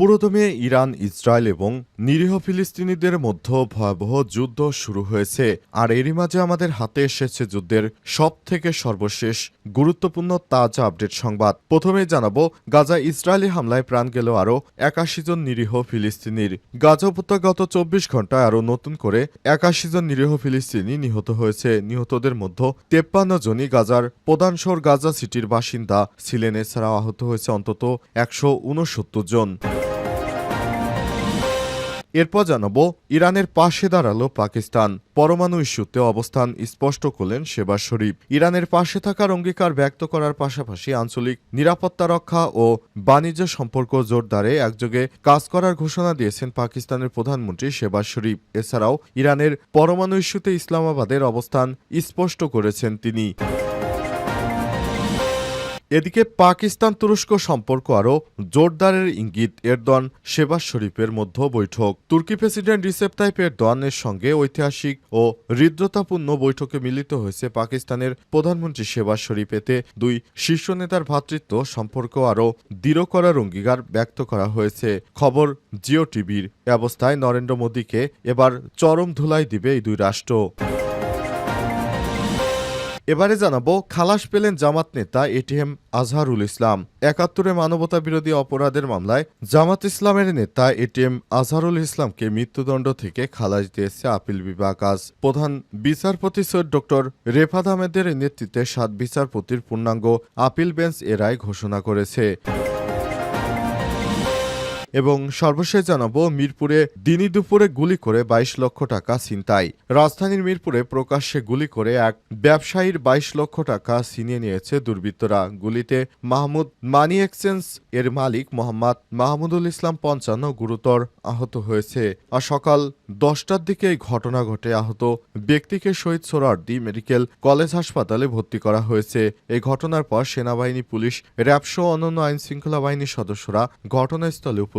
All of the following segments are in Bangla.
পুরোদমে ইরান, ইসরায়েল এবং নিরীহ ফিলিস্তিনিদের মধ্যে ভয়াবহ যুদ্ধ শুরু হয়েছে। আর এরই মাঝে আমাদের হাতে এসেছে যুদ্ধের সব থেকে সর্বশেষ গুরুত্বপূর্ণ তাজা আপডেট সংবাদ। প্রথমে জানাব, গাজা ইসরায়েলি হামলায় প্রাণ গেল আরও একাশি জন নিরীহ ফিলিস্তিনির। গাজা উপত্যকা গত চব্বিশ ঘন্টায় আরও নতুন করে একাশি জন নিরীহ ফিলিস্তিনি নিহত হয়েছে। নিহতদের মধ্যে তেপ্পান্ন জনই গাজার প্রধান শহর গাজা সিটির বাসিন্দা ছিলেন। এছাড়াও আহত হয়েছে অন্তত একশো উনসত্তর জন। এরপর জানাব, ইরানের পাশে দাঁড়াল পাকিস্তান। পরমাণু ইস্যুতে অবস্থান স্পষ্ট করলেন শেবাজ শরীফ। ইরানের পাশে থাকার অঙ্গীকার ব্যক্ত করার পাশাপাশি আঞ্চলিক নিরাপত্তা রক্ষা ও বাণিজ্য সম্পর্ক জোরদারে একযোগে কাজ করার ঘোষণা দিয়েছেন পাকিস্তানের প্রধানমন্ত্রী শেবাজ শরীফ। এছাড়াও ইরানের পরমাণু ইস্যুতে ইসলামাবাদের অবস্থান স্পষ্ট করেছেন তিনি। এদিকে পাকিস্তান তুরস্ক সম্পর্ক আরও জোরদারের ইঙ্গিত এরদোয়ান শেবাজ শরীফের মধ্যে বৈঠক। তুর্কি প্রেসিডেন্ট রিসেপ তাইপ এরদোয়ানের সঙ্গে ঐতিহাসিক ও হৃদ্রতাপূর্ণ বৈঠকে মিলিত হয়েছে পাকিস্তানের প্রধানমন্ত্রী শেবাজ শরীফ। এতে দুই শীর্ষ নেতার ভ্রাতৃত্ব সম্পর্ক আরও দৃঢ় করার অঙ্গীকার ব্যক্ত করা হয়েছে। খবর জিও টিভির অবস্থায় নরেন্দ্র মোদীকে এবার চরম ধুলাই দিবে এই দুই রাষ্ট্র। এবারে জানাব, খালাস পেলেন জামাত নেতা এটিএম আজহারুল ইসলাম। একাত্তরে মানবতা বিরোধী অপরাধের মামলায় জামাত ইসলামের নেতা এটিএম আজহারুল ইসলামকে মৃত্যুদণ্ড থেকে খালাস দিয়েছে আপিল বিভাগ। আজ প্রধান বিচারপতি সৈয়দ ডক্টর রেফাত আহমেদের নেতৃত্বে সাত বিচারপতির পূর্ণাঙ্গ আপিল বেঞ্চ এ রায় ঘোষণা করেছে। এবং সর্বশেষ জানাব মিরপুরে দিনই দুপুরে গুলি করে বাইশ লক্ষ টাকা ছিনতাই। রাজধানীর মিরপুরে প্রকাশ্যে গুলি করে এক ব্যবসায়ীর বাইশ লক্ষ টাকা ছিনিয়ে নিয়েছে দুর্বৃত্তরা। গুলিতে মাহমুদ মানি এক্সচেঞ্জ এর মালিক মোহাম্মদ মাহমুদুল ইসলাম পঞ্চান্ন গুরুতর আহত হয়েছে। আর সকাল দশটার দিকে এই ঘটনা ঘটে। আহত ব্যক্তিকে শহীদ সোরারদি মেডিকেল কলেজ হাসপাতালে ভর্তি করা হয়েছে। এই ঘটনার পর সেনাবাহিনী, পুলিশ র্যাবসহ অন্যান্য আইন শৃঙ্খলা বাহিনীর সদস্যরা ঘটনাস্থলে উপস্থিত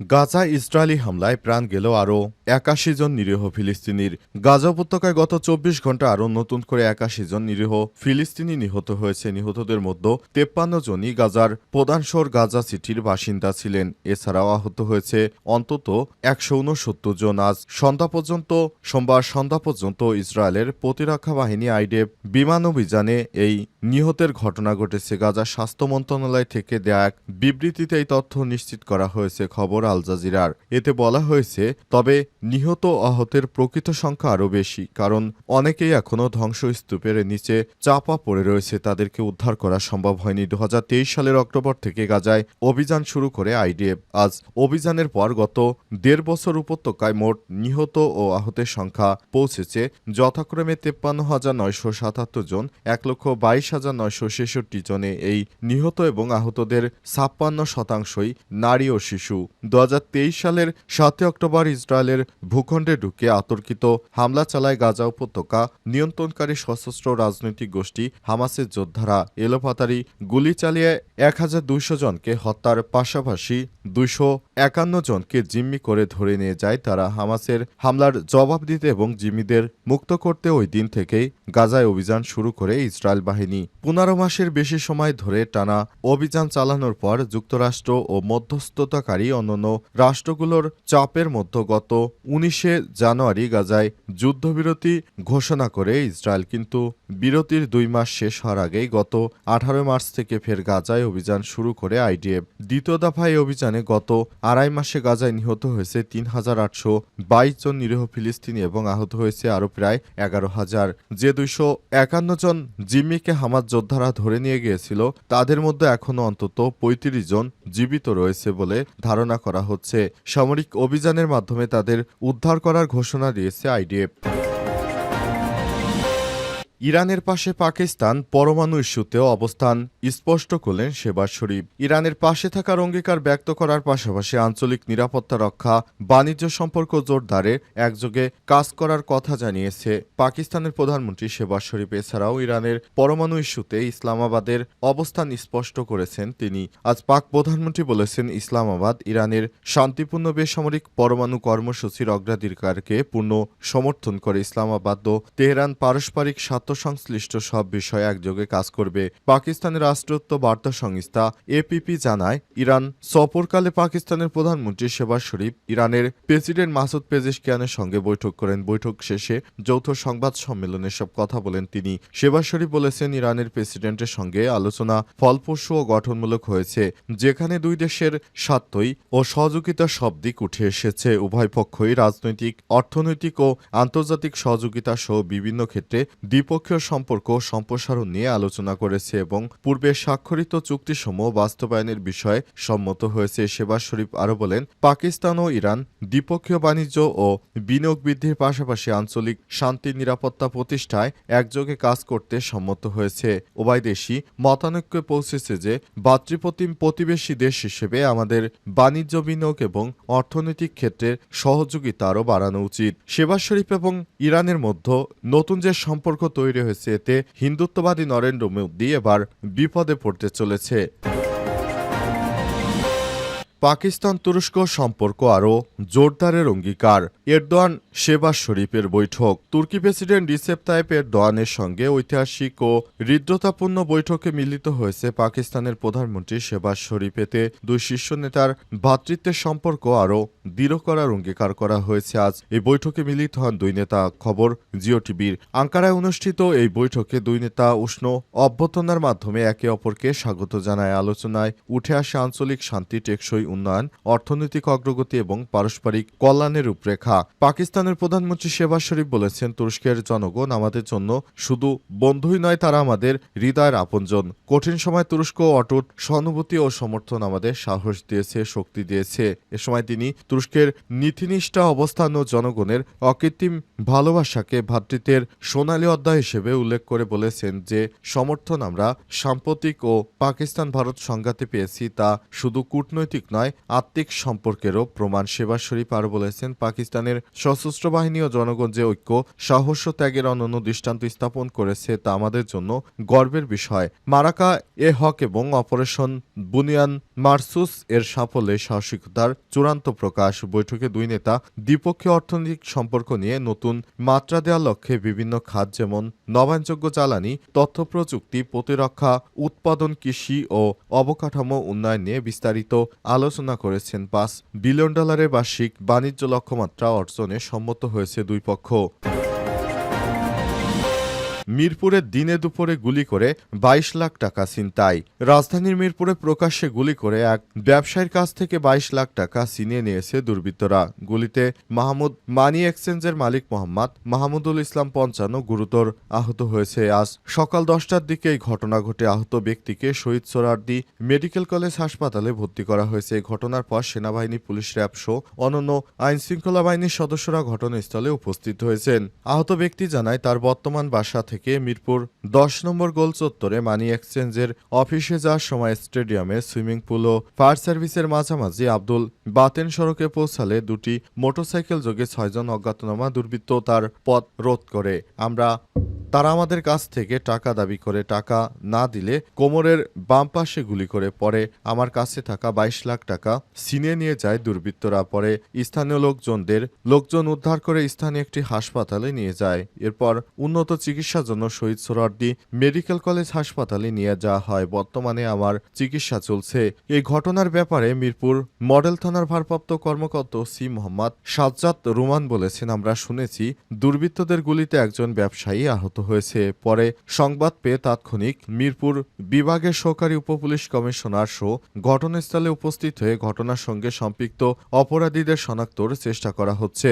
গাজা ইসরায়েলি হামলায় প্রাণ গেল আরও একাশি জন নিরীহ ফিলিস্তিনির। গাজা উপত্যকায় গত চব্বিশ ঘণ্টা আরও নতুন করে একাশি জন নিরীহ ফিলিস্তিনি নিহত হয়েছে। নিহতদের মধ্যে তেপ্পান্ন জনই গাজার প্রধান শহর গাজা সিটির বাসিন্দা ছিলেন। এছাড়াও আহত হয়েছে অন্তত একশো উনসত্তর জন। আজ সন্ধ্যা পর্যন্ত, সোমবার সন্ধ্যা পর্যন্ত ইসরায়েলের প্রতিরক্ষা বাহিনী আইডেব বিমান অভিযানে এই নিহতের ঘটনা ঘটেছে গাজা স্বাস্থ্য মন্ত্রণালয় থেকে দেয়া এক বিবৃতিতে এই তথ্য নিশ্চিত করা হয়েছে খবর আল জাজিরার। এতে বলা হয়েছে, তবে নিহত আহতের প্রকৃত সংখ্যা আরও বেশি, কারণ অনেকেই এখনও ধ্বংসস্তূপের নিচে চাপা পড়ে রয়েছে, তাদেরকে উদ্ধার করা সম্ভব হয়নি। দু হাজার তেইশ সালের অক্টোবর থেকে গাজায় অভিযান শুরু করে আইডিএফ। আজ অভিযানের পর গত দেড় বছর উপত্যকায় মোট নিহত ও আহতের সংখ্যা পৌঁছেছে। যথাক্রমে তেপ্পান্ন হাজার নয়শো সাতাত্তর জন, এক লক্ষ বাইশ হাজার নয়শো ছেষট্টি জনে এই নিহত এবং আহতদের ছাপ্পান্ন শতাংশই নারী ও শিশু। দু হাজার তেইশ সালের সাতই অক্টোবর ইসরায়েলের ভূখণ্ডে ঢুকে আতর্কিত হামলা চালায় গাজা উপত্যকা। নিয়ন্ত্রণকারী সশস্ত্র রাজনৈতিক গোষ্ঠী হামাসের যোদ্ধারা এলোপাতারি গুলি চালিয়ে এক হাজার দুইশো জনকে হত্যার পাশাপাশি দুইশো একান্ন জনকে জিম্মি করে ধরে নিয়ে যায় তারা হামাসের হামলার জবাব দিতে এবং জিম্মিদের মুক্ত করতে ওই দিন থেকেই গাজায় অভিযান শুরু করে ইসরায়েল বাহিনী। পনেরো মাসের বেশি সময় ধরে টানা অভিযান চালানোর পর যুক্তরাষ্ট্র ও মধ্যস্থতাকারী অন্যান্য রাষ্ট্রগুলোর চাপের মধ্যে গত উনিশে জানুয়ারি গাজায় যুদ্ধবিরতি ঘোষণা করে ইসরায়েল, কিন্তু বিরতির দুই মাস শেষ হওয়ার আগেই গত আঠারো মার্চ থেকে ফের গাজায় অভিযান শুরু করে আইডিএফ। দ্বিতীয় দফায় অভিযানে গত আড়াই মাসে গাজায় নিহত হয়েছে তিন হাজার আটশো বাইশ জন নিরীহ ফিলিস্তিনি এবং আহত হয়েছে আরও প্রায় এগারো হাজার। যে দুইশো একান্ন জন জিম্মিকে হামলা হামাজ যোদ্ধারা ধরে নিয়ে গিয়েছিল, তাদের মধ্যে এখনও অন্তত পঁয়ত্রিশ জন জীবিত রয়েছে বলে ধারণা করা হচ্ছে। সামরিক অভিযানের মাধ্যমে তাদের উদ্ধার করার ঘোষণা দিয়েছে আইডিএফ। ইরানের পাশে পাকিস্তান পরমাণু ইস্যুতেও অবস্থান স্পষ্ট করলেন শেবাজ শরীফ। ইরানের পাশে থাকার অঙ্গীকার ব্যক্ত করার পাশাপাশি আঞ্চলিক নিরাপত্তা রক্ষা, বাণিজ্য সম্পর্ক জোরদারে একযোগে কাজ করার কথা জানিয়েছে পাকিস্তানের প্রধানমন্ত্রী শেবাজ শরীফ। এছাড়াও ইরানের পরমাণু ইস্যুতে ইসলামাবাদের অবস্থান স্পষ্ট করেছেন তিনি। আজ পাক প্রধানমন্ত্রী বলেছেন, ইসলামাবাদ ইরানের শান্তিপূর্ণ বেসামরিক পরমাণু কর্মসূচির অগ্রাধিকারকে পূর্ণ সমর্থন করে। ইসলামাবাদ ও তেহরান পারস্পরিক স্বার্থ সংশ্লিষ্ট সব বিষয়ে একযোগে কাজ করবে পাকিস্তানের রাষ্ট্রত্ব বার্তা সংস্থা এপিপি জানায়, ইরান সফরকালে পাকিস্তানের প্রধানমন্ত্রী শেবাজ শরীফ ইরানের প্রেসিডেন্ট মাসুদ পেজেশকিয়ানের সঙ্গে বৈঠক করেন। বৈঠক শেষে যৌথ সংবাদ সম্মেলনে সব কথা বলেন তিনি। শেবাজ শরীফ বলেছেন, ইরানের প্রেসিডেন্টের সঙ্গে আলোচনা ফলপ্রসূ ও গঠনমূলক হয়েছে, যেখানে দুই দেশের স্বার্থই ও সহযোগিতার সব দিক উঠে এসেছে। উভয় পক্ষই রাজনৈতিক, অর্থনৈতিক ও আন্তর্জাতিক সহযোগিতা সহ বিভিন্ন ক্ষেত্রে দ্বিপক্ষীয় সম্পর্ক সম্প্রসারণ নিয়ে আলোচনা করেছে এবং পূর্বে স্বাক্ষরিত চুক্তিসমূহ বাস্তবায়নের বিষয়ে সম্মত হয়েছে। শেবাজ শরীফ আরও বলেন, পাকিস্তান ও ইরান দ্বিপক্ষীয় বাণিজ্য ও বিনিয়োগ বৃদ্ধির পাশাপাশি আঞ্চলিক শান্তি নিরাপত্তা প্রতিষ্ঠায় একযোগে কাজ করতে সম্মত হয়েছে। উভয় দেশই মতানৈক্যে পৌঁছেছে যে ভাতৃপ্রতিম প্রতিবেশী দেশ হিসেবে আমাদের বাণিজ্য বিনিয়োগ এবং অর্থনৈতিক ক্ষেত্রে সহযোগিতা আরও বাড়ানো উচিত। সেবা শরীফ এবং ইরানের মধ্যে নতুন যে সম্পর্ক তৈরি হয়েছে এতে হিন্দুত্ববাদী নরেন্দ্র মোদী এবার বিপদে পড়তে চলেছে। পাকিস্তান তুরস্ক সম্পর্ক আরও জোরদারের অঙ্গীকার। এরদোয়ান সেবা শরীফের বৈঠক। তুর্কি প্রেসিডেন্ট রিসেপ তাইপ এরদোয়ানের সঙ্গে ঐতিহাসিক ও হৃদ্যতাপূর্ণ বৈঠকে মিলিত হয়েছে পাকিস্তানের প্রধানমন্ত্রী শেবাজ শরীফ। এতে দুই শীর্ষ নেতার ভ্রাতৃত্বের সম্পর্ক আরও দৃঢ় করার অঙ্গীকার করা হয়েছে। আজ এই বৈঠকে মিলিত হন দুই নেতা। খবর জিও টিভির। আঙ্কারায় অনুষ্ঠিত এই বৈঠকে দুই নেতা উষ্ণ অভ্যর্থনার মাধ্যমে একে অপরকে স্বাগত জানায়। আলোচনায় উঠে আসে আঞ্চলিক শান্তি টেকসই উন্নয়ন, অর্থনৈতিক অগ্রগতি এবং পারস্পরিক কল্যাণের রূপরেখা। পাকিস্তানের প্রধানমন্ত্রী শেবাজ শরীফ বলেছেন, তুরস্কের জনগণ আমাদের জন্য শুধু বন্ধুই নয়, তারা আমাদের হৃদয়ের আপনজন। কঠিন সময় তুরস্ক অটুট সহানুভূতি ও সমর্থন আমাদের সাহস দিয়েছে, শক্তি দিয়েছে। এ সময় তিনি তুরস্কের নীতিনিষ্ঠা অবস্থান ও জনগণের অকৃত্রিম ভালোবাসাকে ভ্রাতৃত্বের সোনালী অধ্যায় হিসেবে উল্লেখ করে বলেছেন যে, সমর্থন আমরা সাম্প্রতিক ও পাকিস্তান ভারত সংঘাতে পেয়েছি, তা শুধু কূটনৈতিক নয় আত্মিক সম্পর্কেরও প্রমাণ সেবা শরীফ আরও বলেছেন পাকিস্তানের সশস্ত্র বাহিনী ও জনগণ যে ঐক্য, সাহস ত্যাগের অনন্য দৃষ্টান্ত স্থাপন করেছে তা আমাদের জন্য গর্বের বিষয়। মারাকা এ হক এবং অপারেশন বুনিয়ান মার্সুস এর সাফল্যে সাহসিকতার চূড়ান্ত প্রকাশ। বৈঠকে দুই নেতা দ্বিপক্ষীয় অর্থনৈতিক সম্পর্ক নিয়ে নতুন মাত্রা দেওয়ার লক্ষ্যে বিভিন্ন খাত যেমন নবায়নযোগ্য জ্বালানি, তথ্য প্রযুক্তি, প্রতিরক্ষা, উৎপাদন কৃষি ও অবকাঠামো উন্নয়ন নিয়ে বিস্তারিত আলোচনা করেছেন পাঁচ বিলিয়ন ডলারের বার্ষিক বাণিজ্য লক্ষ্যমাত্রা অর্জনে সম্মত হয়েছে দুই পক্ষ। মিরপুরে দিনে দুপুরে গুলি করে বাইশ লাখ টাকা ছিনতাই। রাজধানীর মিরপুরে প্রকাশ্যে গুলি করে এক ব্যবসায়ীর কাছ থেকে বাইশ লাখ টাকা ছিনিয়ে নিয়েছে দুর্বৃত্তরা। গুলিতে মাহমুদ মানি এক্সচেঞ্জের মালিক মোহাম্মদ মাহমুদুল ইসলাম পঞ্চান্ন গুরুতর আহত হয়েছে। আজ সকাল দশটার দিকে এই ঘটনা ঘটে। আহত ব্যক্তিকে শহীদ সোরারদি মেডিকেল কলেজ হাসপাতালে ভর্তি করা হয়েছে। এই ঘটনার পর সেনাবাহিনী, পুলিশ র্যাব সহ আইন শৃঙ্খলা বাহিনীর সদস্যরা ঘটনাস্থলে উপস্থিত হয়েছেন। আহত ব্যক্তি জানায়, তার বর্তমান বাসা থেকে মিরপুর দশ নম্বর গোল চত্বরে মানি এক্সচেঞ্জের অফিসে যাওয়ার সময় স্টেডিয়ামে সুইমিং পুল ও ফায়ার সার্ভিসের মাঝামাঝি আব্দুল বাতেন সড়কে পৌঁছালে দুটি মোটরসাইকেল যোগে ছয়জন অজ্ঞাতনামা দুর্বৃত্ত তার পথ রোধ করে। আমরা, তারা আমাদের কাছ থেকে টাকা দাবি করে টাকা না দিলে কোমরের বাম পাশে গুলি করে পরে আমার কাছে থাকা বাইশ লাখ টাকা ছিনিয়ে নিয়ে যায় দুর্বৃত্তরা। পরে স্থানীয় লোকজনদের, লোকজন উদ্ধার করে স্থানীয় একটি হাসপাতালে নিয়ে যায়। এরপর উন্নত চিকিৎসার জন্য শহীদ সোহরার্দি মেডিকেল কলেজ হাসপাতালে নিয়ে যাওয়া হয়। বর্তমানে আমার চিকিৎসা চলছে। এই ঘটনার ব্যাপারে মিরপুর মডেল থানার ভারপ্রাপ্ত কর্মকর্তা সি মোহাম্মদ সাজ্জাদ রুমান বলেছেন, আমরা শুনেছি দুর্বৃত্তদের গুলিতে একজন ব্যবসায়ী আহত হয়েছে। পরে সংবাদ পেয়ে তাৎক্ষণিক মিরপুর বিভাগের সহকারী উপপুলিশ কমিশনার সহ ঘটনাস্থলে উপস্থিত হয়ে ঘটনার সঙ্গে সম্পৃক্ত অপরাধীদের শনাক্তর চেষ্টা করা হচ্ছে।